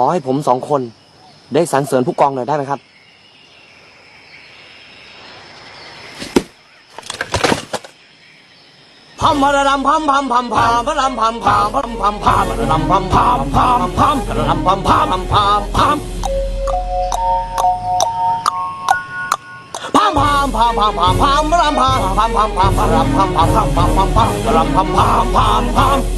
ขอให้ผมสองคน ได้สรรเสริญผู้กองหน่อยได้ไหมครับ พัมพะระดำพัมพัมพัมพามพะระดำพัมพามพะระดำพัมพามพะระดำพัมพามพามพามพะระดำพัมพามพัมพามพามพามพามพามพามพามพะระดำพามพามพามพามพะระดำพามพามพามพามพามพะระดำพามพามพามพาม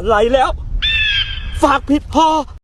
บันไลแล้ว ฝากผิดพอ